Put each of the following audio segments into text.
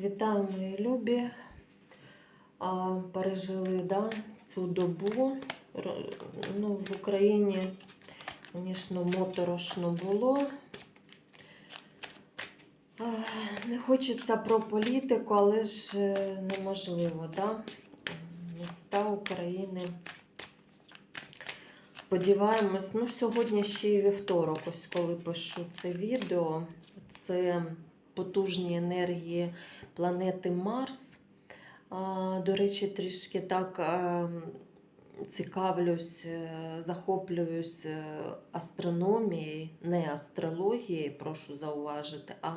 Вітаю, мої любі. Пережили да, цю добу. Ну, в Україні, звісно, моторошно було. Не хочеться про політику, але ж е, неможливо, да? Міста України. Сподіваємось, ну сьогодні ще й вівторок, ось коли пишу це відео. Це потужні енергії планети Марс. До речі, трішки так е, цікавлюсь, е, захоплююсь е, астрономією, не астрологією, прошу зауважити, а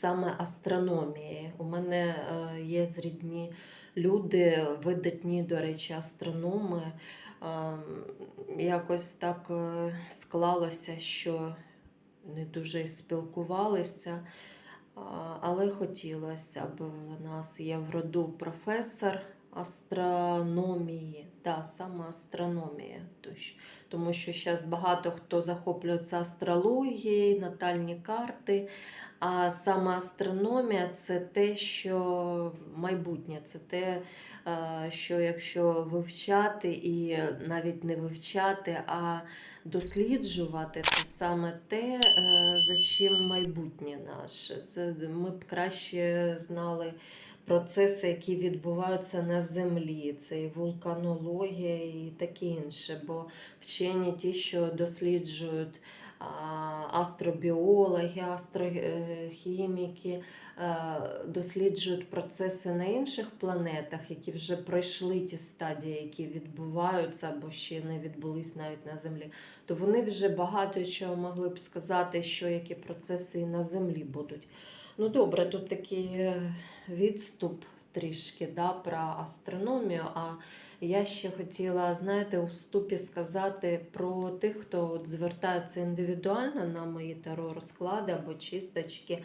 саме астрономією. У мене є зрідні люди, видатні, до речі, астрономи. Якось так склалося, що не дуже спілкувалися. Але хотілося б. У нас є в роду професор астрономії. Да, саме астрономія. Тому що зараз багато хто захоплюється астрологією, натальні карти. А саме астрономія це те, що майбутнє, це те, е, що якщо вивчати і навіть не вивчати, а досліджувати це саме те, е, за чим майбутнє наше. Це ми б краще знали процеси, які відбуваються на землі. Це і вулканологія, і таке інше. Бо вчені ті, що досліджують астробіологи, астрохіміки, е, досліджують процеси на інших планетах, які вже пройшли ті стадії, які відбуваються або ще не відбулись навіть на землі, то вони вже багато чого могли б сказати, що які процеси і на землі будуть. Ну добре, тут такий е, відступ трішки да, про астрономію. А я ще хотіла, знаєте, у вступі сказати про тих, хто от звертається індивідуально на мої таро розклади або чисточки.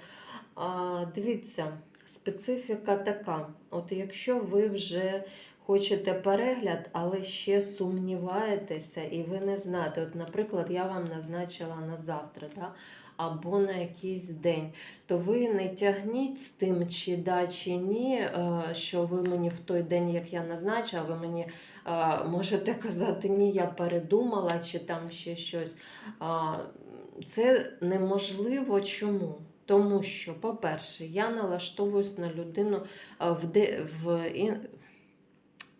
А, дивіться, специфіка така. От якщо ви вже хочете перегляд, але ще сумніваєтеся, і ви не знаєте, от, наприклад, я вам назначила на завтра, да? Або на якийсь день, то ви не тягніть з тим, чи да, чи ні, е, що ви мені в той день, як я назначила, ви мені е, можете казати, ні, я передумала, чи там ще щось. Це неможливо чому? Тому що, по-перше, я налаштовуюсь на людину е, в, де, в,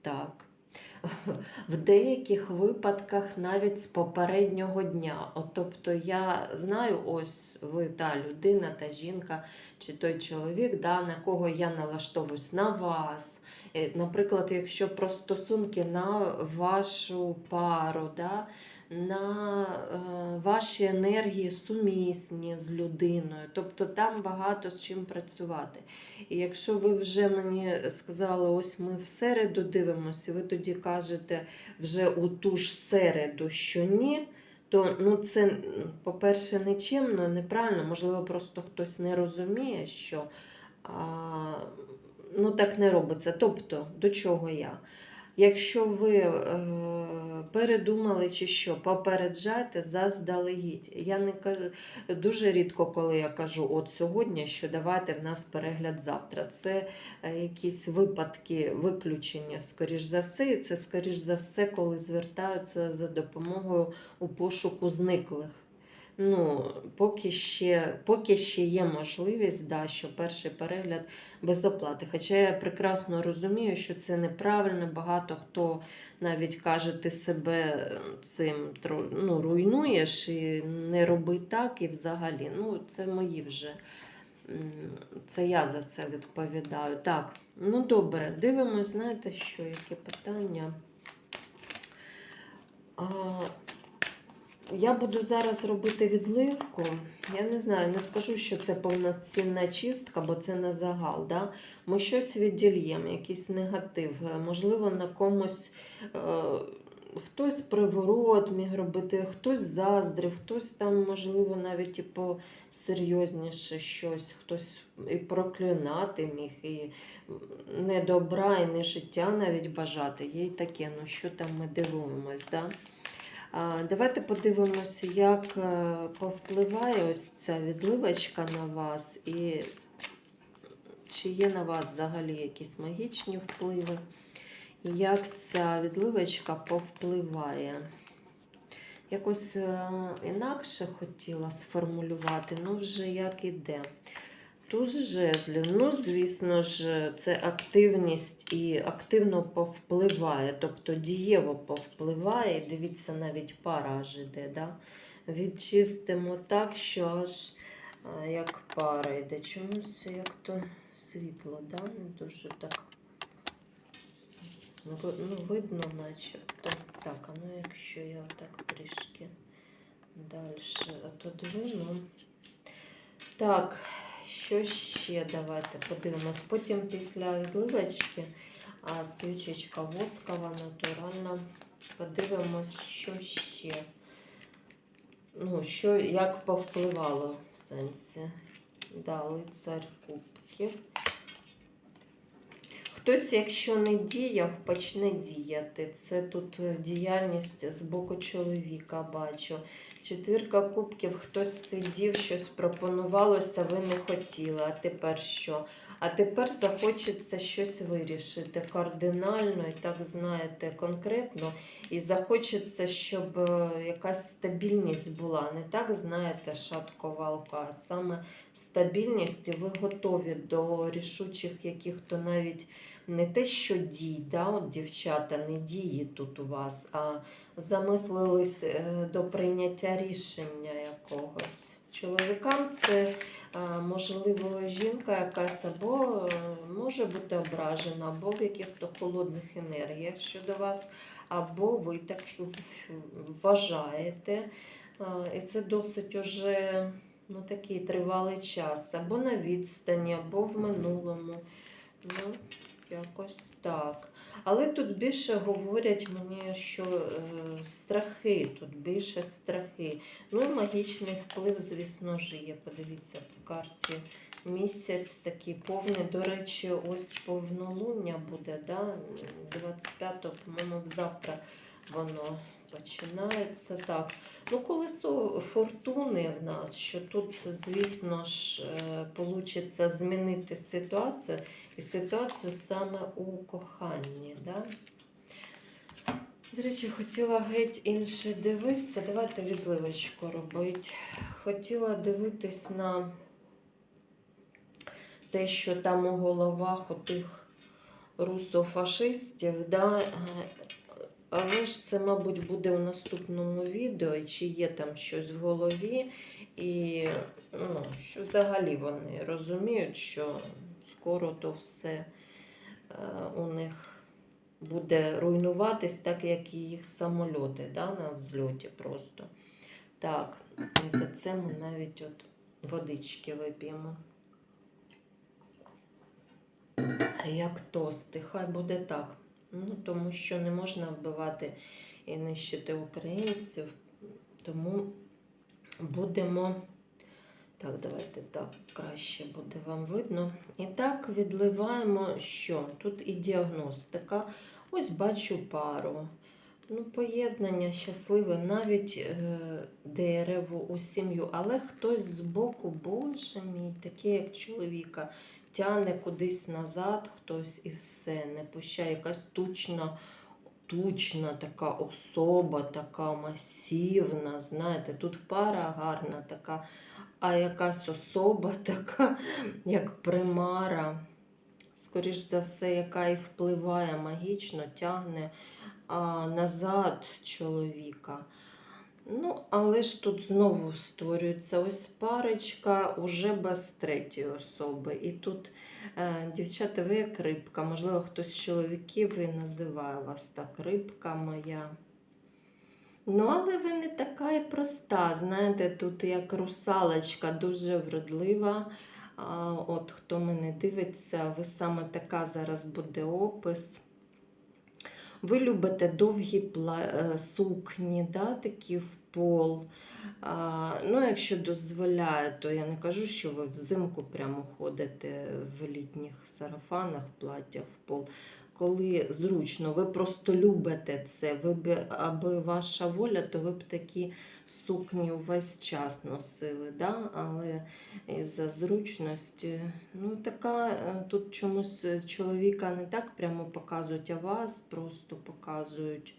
так, в деяких випадках навіть з попереднього дня. От, тобто я знаю, ось ви та людина, та жінка чи той чоловік, да, на кого я налаштовуюсь на вас. Е, Наприклад, якщо про стосунки на вашу пару, да, на е, ваші енергії сумісні з людиною. Тобто там багато з чим працювати. І якщо ви вже мені сказали, ось ми в середу дивимося, ви тоді кажете вже у ту ж середу, що ні, то ну, це, по-перше, нечемно, неправильно, можливо, просто хтось не розуміє, що а, ну, так не робиться. Тобто, до чого я? Якщо ви е, передумали чи що, попереджайте заздалегідь. Я не кажу дуже рідко, коли я кажу от сьогодні, що давайте в нас перегляд завтра. Це е, якісь випадки виключення, скоріш за все, і це скоріш за все, коли звертаються за допомогою у пошуку зниклих. Ну, поки ще, поки ще є можливість, да, що перший перегляд без оплати. Хоча я прекрасно розумію, що це неправильно. Багато хто навіть каже, ти себе цим ну, руйнуєш і не роби так, і взагалі. Ну, це мої вже. Це я за це відповідаю. Так, ну добре, дивимось, знаєте що, яке питання. Я буду зараз робити відливку. Я не знаю, не скажу, що це повноцінна чистка, бо це не загал. Да? Ми щось віддільємо, якийсь негатив. Можливо, на комусь е, хтось приворот міг робити, хтось заздрив, хтось там, можливо, навіть і посерйозніше щось, хтось і проклинати міг, і не добра, і не життя навіть бажати. Є й таке, ну що там ми дивимось. Да? Давайте подивимося, як е, повпливає ось ця відливочка на вас і чи є на вас взагалі якісь магічні впливи, і як ця відливочка повпливає. Якось е, інакше хотіла сформулювати, ну вже як іде. Туз жезлів, ну, звісно ж, це активність і активно повпливає, тобто дієво повпливає. Дивіться, навіть пара аж іде. Да? Відчистимо так, що аж як пара йде. Чомусь як то світло, да? не дуже так. Ну, ну, видно, начебто. Так, а ну якщо я так трішки далі отодвину. Так, що ще давайте подивимось. Потім після відливочки свічечка воскова, натуральна. Подивимось, що ще. Ну, що, як повпливало в сенсі. Да, лицар кубків. Хтось, якщо не діяв, почне діяти. Це тут діяльність з боку чоловіка бачу. Четвірка кубків, хтось сидів, щось пропонувалося, ви не хотіли. А тепер що? А тепер захочеться щось вирішити кардинально і так знаєте конкретно. І захочеться, щоб е, якась стабільність була. Не так, знаєте, шатковалка, а саме стабільність, ви готові до рішучих яких-то навіть не те, що дій, да, от дівчата, не дії тут у вас, а замислились е, до прийняття рішення якогось. Чоловікам це е, можливо жінка якась або е, може бути ображена, або в яких-то холодних енергіях щодо вас, або ви так вважаєте. І це досить уже ну, такий тривалий час, або на відстані, або в минулому. Ну, якось так. Але тут більше говорять мені, що е, страхи, тут більше страхи. Ну, магічний вплив, звісно ж, є. Подивіться по карті. Місяць такий повний. До речі, ось повнолуння буде, да? 25-го, по-моєму, завтра воно починається. Так. Ну, колесо фортуни в нас, що тут, звісно ж, вийде змінити ситуацію. І ситуацію саме у коханні. Да? До речі, хотіла геть інше дивитися. Давайте відливочку робити. Хотіла дивитись на те, що там у головах у тих русофашистів. Да? Але ж це, мабуть, буде у наступному відео, чи є там щось в голові, і ну, що взагалі вони розуміють, що скоро то все е, у них буде руйнуватись, так як і їх самольоти да, на взльоті просто. Так, і за це ми навіть от водички вип'ємо. А Як тости, хай буде так. Ну, тому що не можна вбивати і нищити українців. Тому будемо. Так, давайте так краще буде вам видно. І так, відливаємо, що? Тут і діагностика. Ось бачу пару. Ну, Поєднання щасливе, навіть е, дереву у сім'ю, але хтось збоку, боже мій, такий, як чоловіка, тяне кудись назад, хтось і все, не пущає. Якась тучна, тучна така особа, така масивна. Знаєте, тут пара гарна така а якась особа така, як примара, скоріш за все, яка і впливає магічно, тягне а, назад чоловіка. Ну, але ж тут знову створюється ось парочка уже без третьої особи. І тут, е, дівчата, ви як рибка, можливо, хтось з чоловіків і називає вас так, рибка моя. Ну, але ви не така і проста. Знаєте, тут як русалочка дуже вродлива. От хто мене дивиться, ви саме така зараз буде опис. Ви любите довгі е, сукні, да, такі в пол. А, ну, якщо дозволяє, то я не кажу, що ви взимку прямо ходите в літніх сарафанах, платтях в пол. Коли зручно, ви просто любите це. Ви б, аби ваша воля, то ви б такі сукні увесь час носили. Да? Але із-за зручності, ну така е, тут чомусь чоловіка не так прямо показують, а вас просто показують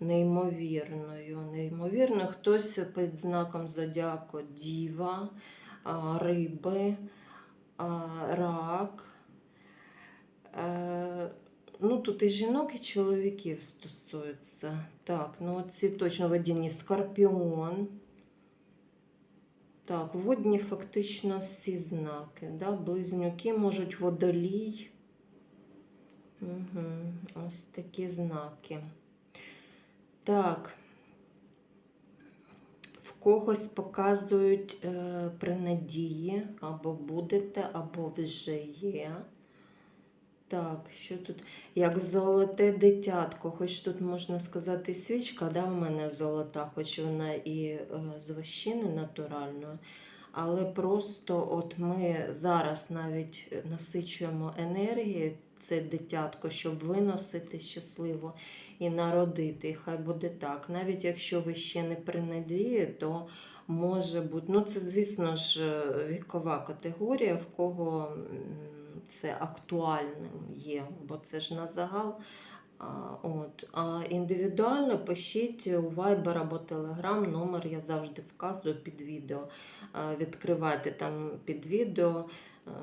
неймовірною. Неймовірно, хтось під знаком зодіаку діва, риби, рак. Ну, тут і жінок, і чоловіків стосується. Так, ну ці точно водяні скорпіон. Так, водні фактично всі знаки. Да? Близнюки можуть водолій. Угу, ось такі знаки. Так. В когось показують е, при надії, або будете, або вже є. Так, що тут? Як золоте дитятко, хоч тут можна сказати свічка, да, в мене золота, хоч вона і е, з вощини натуральної. Але просто от ми зараз навіть насичуємо енергією це дитятко, щоб виносити щасливо і народити. І хай буде так. Навіть якщо ви ще не при надії, то може бути. Ну, це, звісно ж, е, вікова категорія, в кого це актуальним є, бо це ж на загал. А, от. а індивідуально пишіть у Viber або Telegram, номер я завжди вказую під відео. А, Відкривайте там під відео е,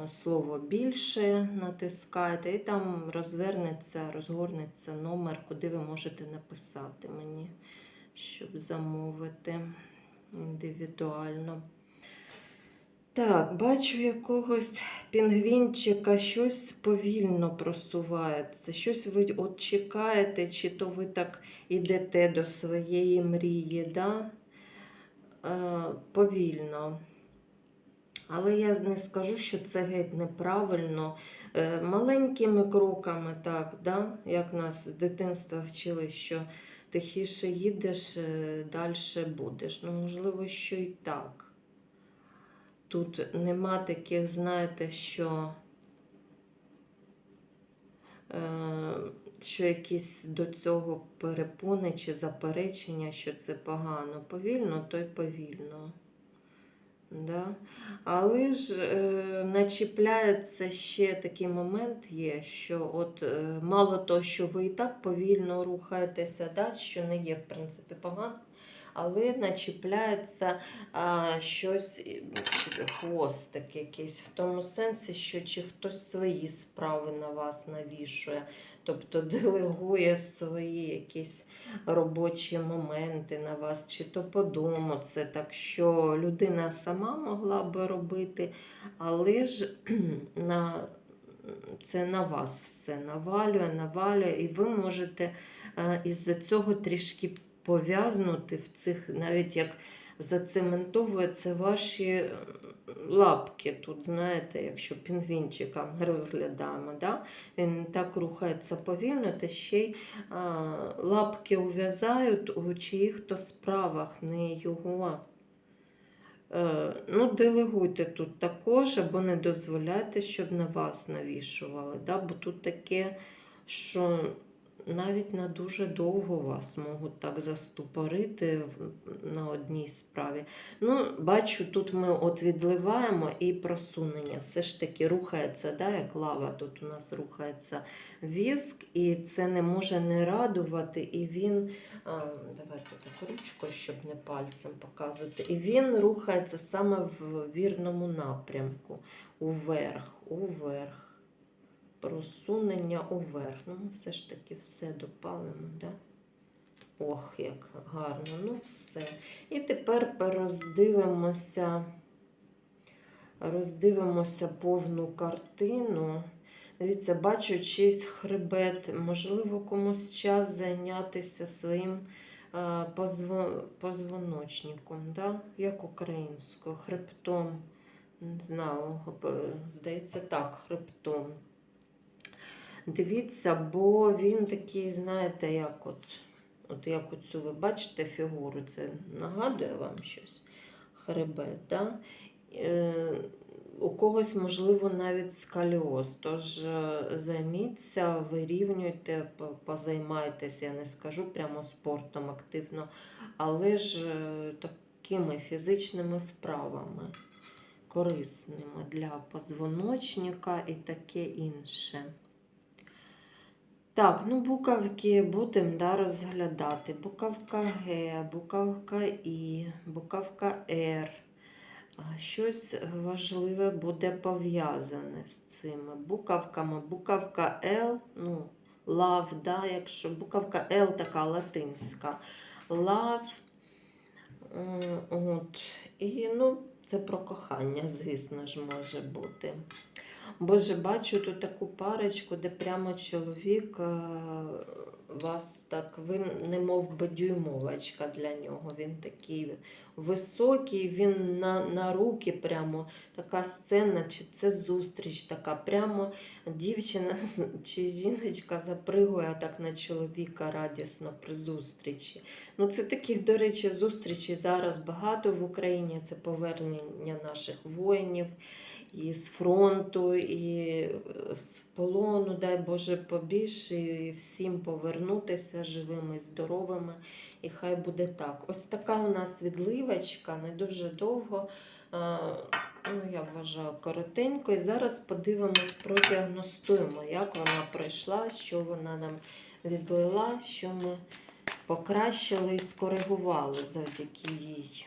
слово більше, натискайте, і там розвернеться, розгорнеться номер, куди ви можете написати мені, щоб замовити індивідуально. Так, бачу якогось пінгвінчика, щось повільно просувається, щось ви от чекаєте, чи то ви так ідете до своєї мрії, да? е, повільно. Але я не скажу, що це геть неправильно. Е, маленькими кроками, так, да? як нас з дитинства вчили, що тихіше їдеш, далі будеш. Ну, можливо, що і так. Тут нема таких, знаєте, що, е, що якісь до цього перепони чи заперечення, що це погано. Повільно, то й повільно. Да? Але ж е, начіпляється ще такий момент є, що от е, мало того, що ви і так повільно рухаєтеся, да? що не є, в принципі, погано, але начіпляється а, щось, хвостик якийсь, в тому сенсі, що чи хтось свої справи на вас навішує, тобто делегує свої якісь робочі моменти на вас, чи то по дому це так, що людина сама могла би робити, але ж на, це на вас все навалює, навалює, і ви можете е, із-за цього трішки пов'язнути в цих, навіть як зацементовуються ваші е, лапки. Тут, знаєте, якщо пінгвінчика ми розглядаємо, да? він так рухається повільно, та ще й а, лапки ув'язають у чиїх-то справах, не його. Е, Ну, делегуйте тут також, або не дозволяйте, щоб на вас навішували. Да? Бо тут таке, що навіть на дуже довго вас можуть так заступорити на одній справі. Ну, бачу, тут ми от відливаємо і просунення. Все ж таки рухається, да, як лава, тут у нас рухається віск, і це не може не радувати. І він, а, давайте так ручкою, щоб не пальцем показувати. І він рухається саме в вірному напрямку, уверх, уверх просунення уверх. Ну, все ж таки все допалимо, да? Ох, як гарно. Ну, все. І тепер роздивимося, роздивимося повну картину. Дивіться, бачу чийсь хребет. Можливо, комусь час зайнятися своїм е, позво- позвоночником, да? як українською, хребтом. Не знаю, здається, так, хребтом. Дивіться, бо він такий, знаєте, як от, от як оцю ви бачите фігуру, це нагадує вам щось хребет, да? Е, У когось, можливо, навіть сколіоз. Тож е, займіться, вирівнюйте, позаймайтеся, я не скажу прямо спортом активно, але ж е, такими фізичними вправами, корисними для позвоночника і таке інше. Так, ну буковки будемо да, розглядати. Буковка Г, буковка І, буковка Р. Щось важливе буде пов'язане з цими буковками. Буковка Л, ну, лав, да, якщо буковка Л така латинська. Лав. От. І ну, це про кохання, звісно ж, може бути. Боже, бачу тут таку парочку, де прямо чоловік е, вас так, ви немов би дюймовочка для нього. Він такий високий, він на, на руки прямо така сцена, чи це зустріч така. Прямо дівчина чи жіночка запригує так на чоловіка радісно при зустрічі. Ну, це таких, до речі, зустрічей зараз багато в Україні. Це повернення наших воїнів і з фронту, і з полону, дай Боже, побільше, і всім повернутися живими, здоровими. І хай буде так. Ось така у нас відливочка, не дуже довго. Ну, я вважаю, коротенько. І зараз подивимось, продіагностуємо, як вона пройшла, що вона нам відлила, що ми покращили і скоригували завдяки їй.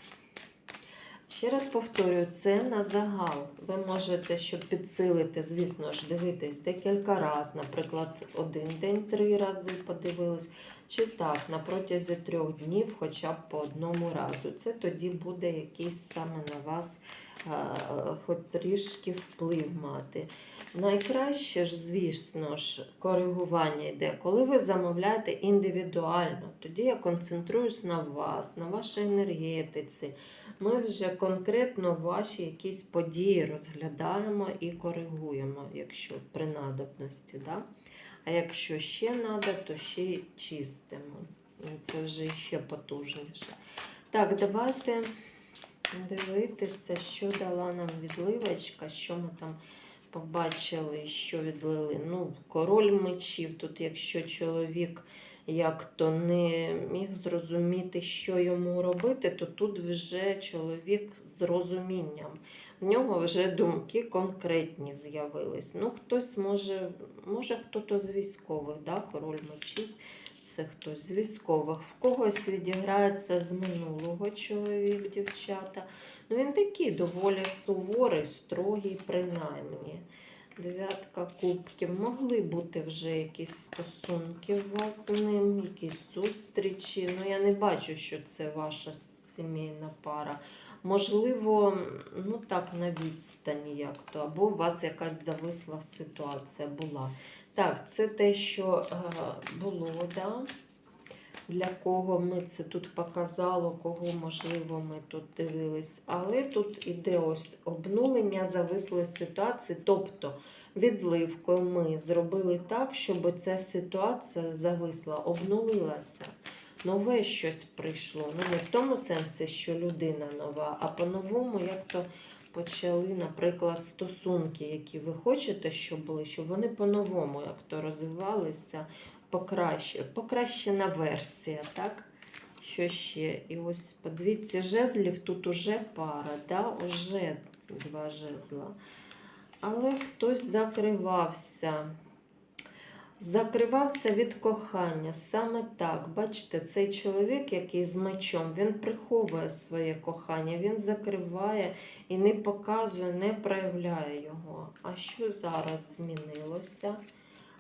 Ще раз повторюю, це на загал. Ви можете, щоб підсилити, звісно ж, дивитись декілька разів, наприклад, один день три рази подивились, чи так, на протязі трьох днів, хоча б по одному разу. Це тоді буде якийсь саме на вас е, хоч трішки вплив мати. Найкраще ж, звісно ж, коригування йде, коли ви замовляєте індивідуально. Тоді я концентруюсь на вас, на вашій енергетиці. Ми вже конкретно ваші якісь події розглядаємо і коригуємо, якщо при надобності. Да? А якщо ще треба, то ще чистимо. Це вже ще потужніше. Так, давайте дивитися, що дала нам відливочка, що ми там побачили, що відлили. Ну, король мечів. Тут, якщо чоловік як то не міг зрозуміти, що йому робити, то тут вже чоловік з розумінням. В нього вже думки конкретні з'явились. Ну, хтось може, може хтось з військових, да? король мечів. Це хтось з військових. В когось відіграється з минулого чоловік, дівчата. Ну, він такий доволі суворий, строгий, принаймні. Дев'ятка кубків. Могли бути вже якісь стосунки у вас з ним, якісь зустрічі. Ну, я не бачу, що це ваша сімейна пара. Можливо, ну так, на відстані як то, або у вас якась зависла ситуація була. Так, це те, що е, було, да? Для кого ми це тут показало, кого, можливо, ми тут дивились. Але тут іде ось обнулення завислої ситуації, тобто відливкою ми зробили так, щоб ця ситуація зависла, обнулилася. Нове щось прийшло. Ну, не в тому сенсі, що людина нова, а по-новому, як то почали, наприклад, стосунки, які ви хочете, щоб були, щоб вони по-новому як то розвивалися, покраще, покращена версія, так? Що ще? І ось подивіться, жезлів тут уже пара, да? уже два жезла. Але хтось закривався. Закривався від кохання. Саме так. Бачите, цей чоловік, який з мечом, він приховує своє кохання, він закриває і не показує, не проявляє його. А що зараз змінилося?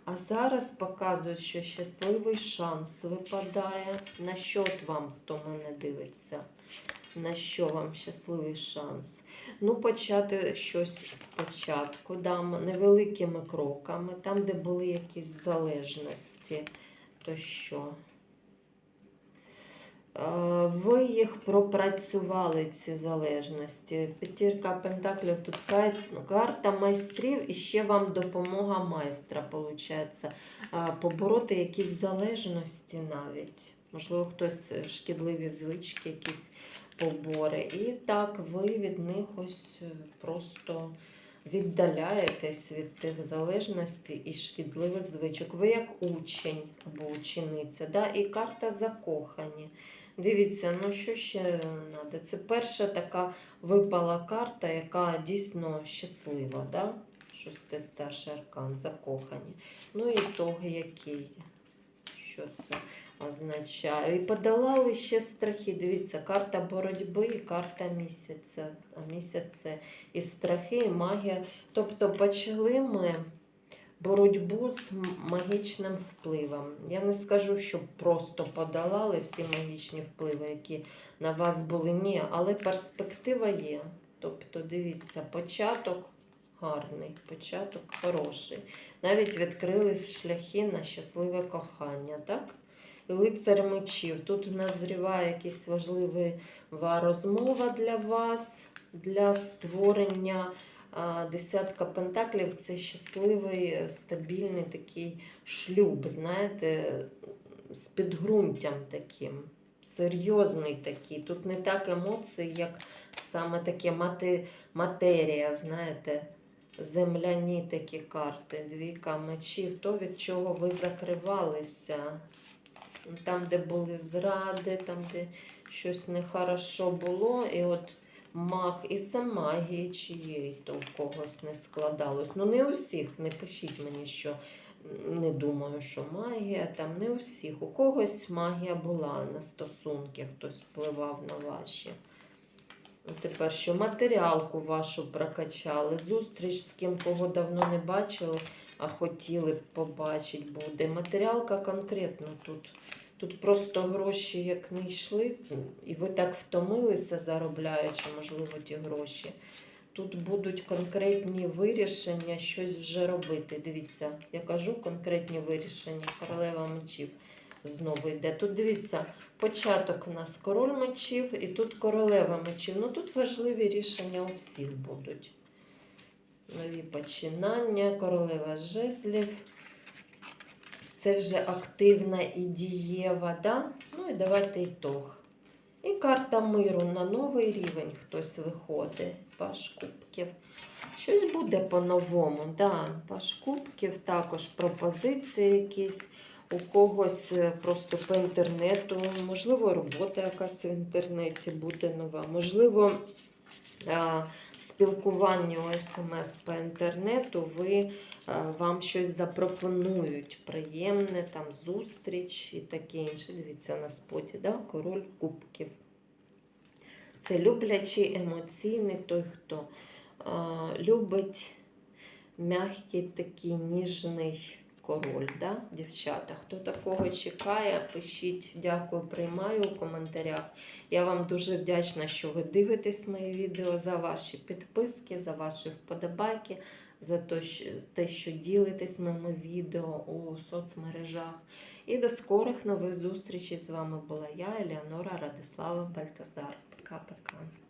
А зараз показують, що щасливий шанс випадає. На що от вам, хто мене дивиться? На що вам щасливий шанс? Ну, почати щось спочатку, да, невеликими кроками, там, де були якісь залежності, то що? Е, Ви їх пропрацювали, ці залежності. П'ятірка Пентаклів тут карта майстрів і ще вам допомога майстра, виходить, побороти якісь залежності навіть. Можливо, хтось е, шкідливі звички якісь побори. І так ви від них ось е, просто віддаляєтесь від тих залежностей і шкідливих звичок. Ви як учень або учениця, да? і карта закохані. Дивіться, ну що ще треба? Це перша така випала карта, яка дійсно щаслива. Да? Шостий старший аркан, закохані. Ну і того, який. Що це означає? І подолали ще страхи. Дивіться, карта боротьби і карта місяця. А місяць це і страхи, і магія. Тобто почали ми боротьбу з магічним впливом. Я не скажу, що просто подолали всі магічні впливи, які на вас були. Ні, але перспектива є. Тобто, дивіться, початок гарний, початок хороший. Навіть відкрились шляхи на щасливе кохання, так? Лицар мечів. Тут назріває якась важлива розмова для вас, для створення десятка пентаклів. Це щасливий, е, стабільний такий шлюб, знаєте, з підґрунтям таким. Серйозний такий. Тут не так емоції, як саме таке матерія, знаєте, земляні такі карти, двійка мечів, то від чого ви закривалися. Там, де були зради, там, де щось нехорошо було, і от маг і за магії чиєї то в когось не складалось. Ну, не у всіх, не пишіть мені, що не думаю, що магія, там не у всіх. У когось магія була на стосунки, хтось впливав на ваші. Тепер що матеріалку вашу прокачали, зустріч з ким кого давно не бачили, а хотіли б побачити буде. Матеріалка конкретно тут. Тут просто гроші як не йшли, і ви так втомилися, заробляючи, можливо, ті гроші. Тут будуть конкретні вирішення, щось вже робити. Дивіться, я кажу конкретні вирішення. Королева мечів знову йде. Тут дивіться, початок у нас король мечів і тут королева мечів. Ну тут важливі рішення у всіх будуть. Нові починання, королева жезлів. Це вже активна і дієва, да? Ну і давайте ітог. І карта миру на новий рівень хтось виходить. Паш кубків. Щось буде по-новому. Да. Паш кубків, також пропозиції якісь. У когось е, просто по інтернету, можливо, робота якась в інтернеті буде нова, можливо, у смс по інтернету, ви, вам щось запропонують приємне, там зустріч і таке інше. Дивіться на споті, да? король кубків. Це люблячий, емоційний той, хто е, любить м'який такий ніжний король, да, дівчата. Хто такого чекає, пишіть, дякую, приймаю у коментарях. Я вам дуже вдячна, що ви дивитесь мої відео, за ваші підписки, за ваші вподобайки, за те, що, ділитесь моїми відео у соцмережах. І до скорих нових зустрічей з вами була я, Елеонора Радислава Бальтазар. Пока-пока.